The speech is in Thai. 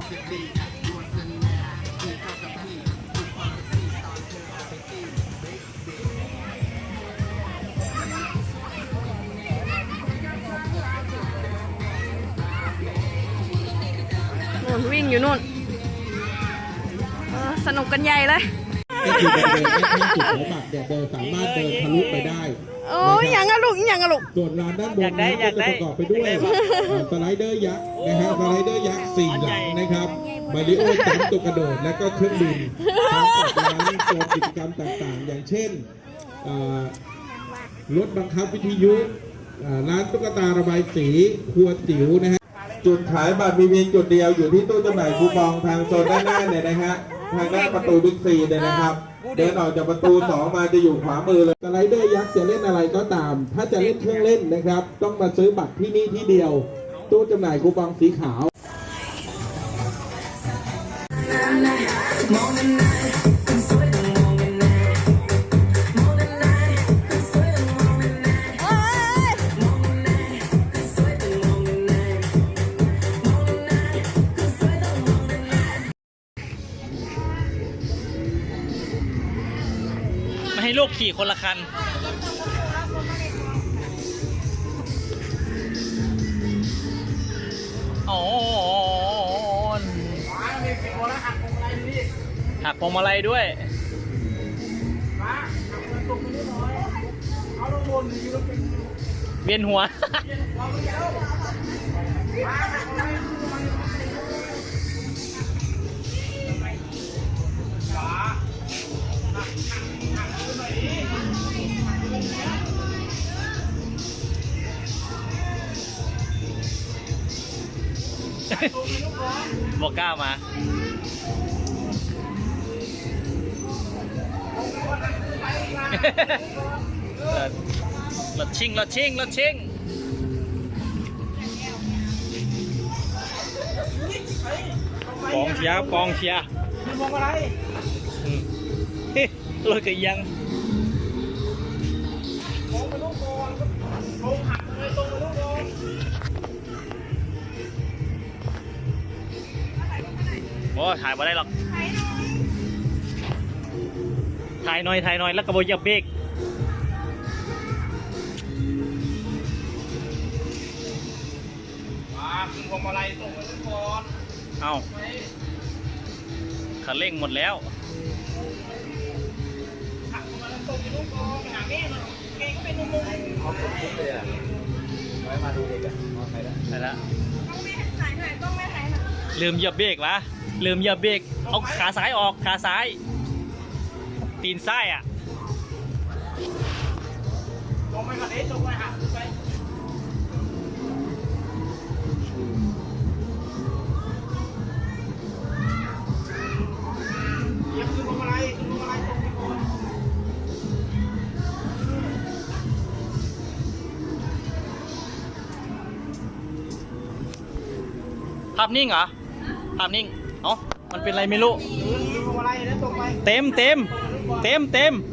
นู่นวิ่งอยู่นู่นสนุกกันใหญ่เลย ก็คือแบบเดินแค่จุดหัวบัตรเนี่ยเดินสามารถเดินทะลุไปได้โอ้ยยังอะลูกยังอะลูก ส่วนลานด้านบนอยากได้นี้อยากได้ก็จะประกอบไปด้วยเอ่อสไลเดอร์ยักษ์นะฮะสไลเดอร์ยักษ์สี่หลังนะครับมาริโอจัมป์ตัวกระโดดและก็เครื่องบินพร้อมกับร้านโซนกิจกรรมต่างๆ อย่างเช่นเอ่อรถบังคับวิทยุเอ่อร้านตุ๊กตาระบายสีครัวจิ๋วนะฮะ จุดขายบัตรมีเพียงจุดเดียวอยู่ที่ตู้จำหน่ายคูปองทางโซนด้านหน้าเนี่ยนะฮะทางด้าประตูบิ๊กซีเนี่ยนะครับ เดินออกจากประตูสองมาจะอยู่ขวามือเลยสไลเดอร์ยักษ์จะเล่นอะไรก็ตาม ถ้าจะเล่นเครื่องเล่นนะครับ ต้องมาซื้อบัตรที่นี่ที่เดียว ตู้จำหน่ายคูปองสีขาวไม่ ให้ลูกขี่คนละคัน อ๋อหักพวงมาลัยด้วยเวียนหัว บอกกล้ามารถชิงรถชิงรถชิงกองเชียร์กองเชียร์มองอะไรรถก็ยัง อ้ถ่ายมาได้หรอก ถ่ายหน่อย ถ่ายหน่อย แล้วก็บอยาเบรกมาคุณพวงมาลัยส่งไปทุกคนเอาคันเร่งหมดแล้วไปแล้วลืมเหยียบเบรกวะ ลืมเหยียบเบรกเอาขาซ้ายออกขาซ้าย ตีนซ้ายอะลงไปก่อนดิลงไปหักไปเอพวงมาลัยคือพวงไปก่อนภาพนิ่งเหรอภาพนิ่ง เอ้ามันเป็นอะไรไม่รู้ เต็มเต็มเต็มเต็ม